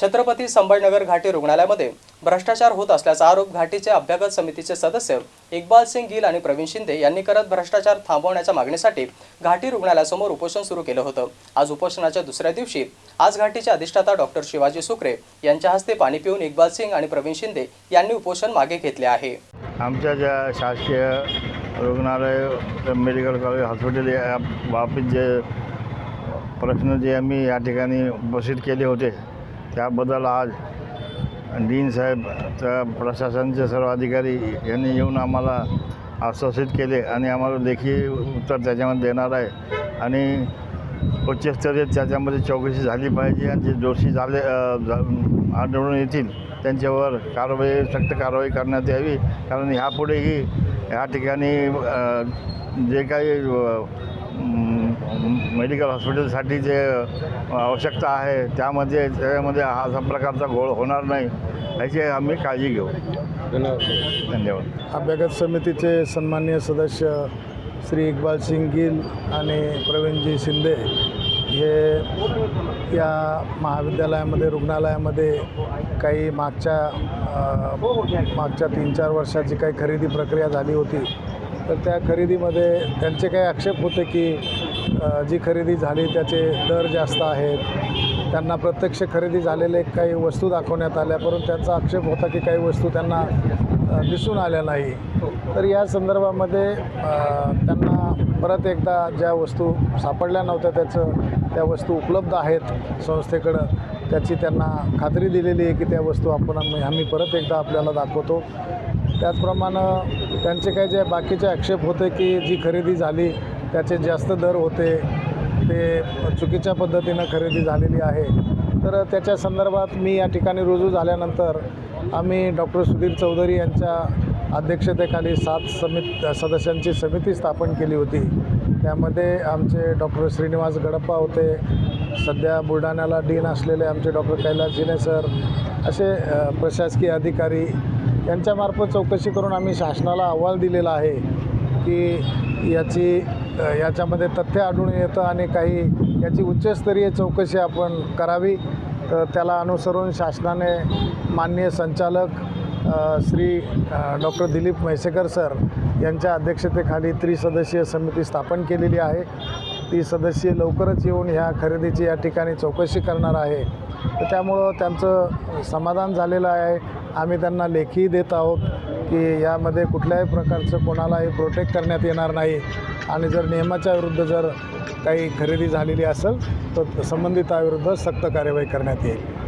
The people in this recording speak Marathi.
छत्रपती संभाजीनगर घाटी रुग्णालयामध्ये भ्रष्टाचार होत असल्याचा आरोप घाटीचे अभ्यागत समितीचे सदस्य इक्बाल सिंग गिल आणि प्रवीण शिंदे यांनी करत भ्रष्टाचार थांबवण्याच्या मागणीसाठी घाटी रुग्णालयासमोर उपोषण सुरू केलं होतं. आज उपोषणाच्या दुसऱ्या दिवशी आज घाटीचे अधिष्ठाता डॉक्टर शिवाजी सुकरे यांच्या हस्ते पाणी पिऊन इक्बाल सिंग आणि प्रवीण शिंदे यांनी उपोषण मागे घेतले आहे. आमच्या ज्या शासकीय रुग्णालय मेडिकल कॉलेज हॉस्पिटल या बाबतीत जे प्रश्न जे आम्ही या ठिकाणी उपस्थित केले होते त्याबद्दल आज डीन साहेब त्या प्रशासनाचे सर्व अधिकारी यांनी येऊन आम्हाला आश्वासित केले आणि आम्हाला लेखी उत्तर त्याच्यामध्ये देणार आहे. आणि उच्चस्तरीय त्याच्यामध्ये चौकशी झाली पाहिजे आणि जे दोषी झाले आढळून येतील त्यांच्यावर कारवाई सक्त कारवाई करण्यात यावी. कारण ह्यापुढेही ह्या ठिकाणी जे काही मेडिकल हॉस्पिटलसाठी जे आवश्यकता आहे त्यामध्ये त्याच्यामध्ये हा असा प्रकारचा घोळ होणार नाही याची आम्ही काळजी घेऊ. धन्यवाद. अभ्यागत समितीचे सन्माननीय सदस्य श्री इक्बाल सिंग गिल आणि प्रवीणजी शिंदे हे या महाविद्यालयामध्ये रुग्णालयामध्ये काही मागच्या मागच्या तीन चार वर्षाची काही खरेदी प्रक्रिया झाली होती. तर त्या खरेदीमध्ये त्यांचे काही आक्षेप होते की जी खरेदी झाली त्याचे दर जास्त आहेत. त्यांना प्रत्यक्ष खरेदी झालेले काही वस्तू दाखवण्यात आल्या परंतु त्यांचा आक्षेप होता की काही वस्तू त्यांना दिसून आल्या नाही. तर या संदर्भामध्ये त्यांना परत एकदा ज्या वस्तू सापडल्या नव्हत्या त्याचं त्या वस्तू उपलब्ध आहेत संस्थेकडं त्याची त्यांना खात्री दिलेली आहे की त्या वस्तू आपण आम्ही आम्ही परत एकदा आपल्याला दाखवतो. त्याचप्रमाणे त्यांचे काही जे बाकीचे आक्षेप होते की जी खरेदी झाली त्याचे जास्त दर होते ते चुकीच्या पद्धतीनं खरेदी झालेली आहे. तर त्याच्या संदर्भात मी या ठिकाणी रुजू झाल्यानंतर आम्ही डॉक्टर सुधीर चौधरी यांच्या अध्यक्षतेखाली सात समित सदस्यांची समिती स्थापन केली होती. त्यामध्ये आमचे डॉक्टर श्रीनिवास गडप्पा होते. सध्या बुलढाण्याला डीन असलेले आमचे डॉक्टर कैलास जिने सर असे प्रशासकीय अधिकारी यांच्यामार्फत चौकशी करून आम्ही शासनाला अहवाल दिलेला आहे की याची याच्यामध्ये तथ्य आढळून येतं आणि काही याची उच्चस्तरीय चौकशी आपण करावी. तर त्याला अनुसरून शासनाने माननीय संचालक श्री डॉक्टर दिलीप म्हैसेकर सर यांच्या अध्यक्षतेखाली त्रिसदस्यीय समिती स्थापन केलेली आहे. ती सदस्य लवकरच येऊन ह्या खरेदीची या ठिकाणी चौकशी करणार आहे. तर त्यामुळं त्यांचं समाधान झालेलं आहे. आम्ही त्यांना लेखी देत आहोत की यामध्ये कुठल्याही प्रकारचं कोणालाही प्रोटेक्ट करण्यात येणार नाही. आणि जर नियमाच्या विरुद्ध जर काही खरेदी झालेली असेल तर संबंधिताविरुद्ध सक्त कार्यवाही करण्यात येईल.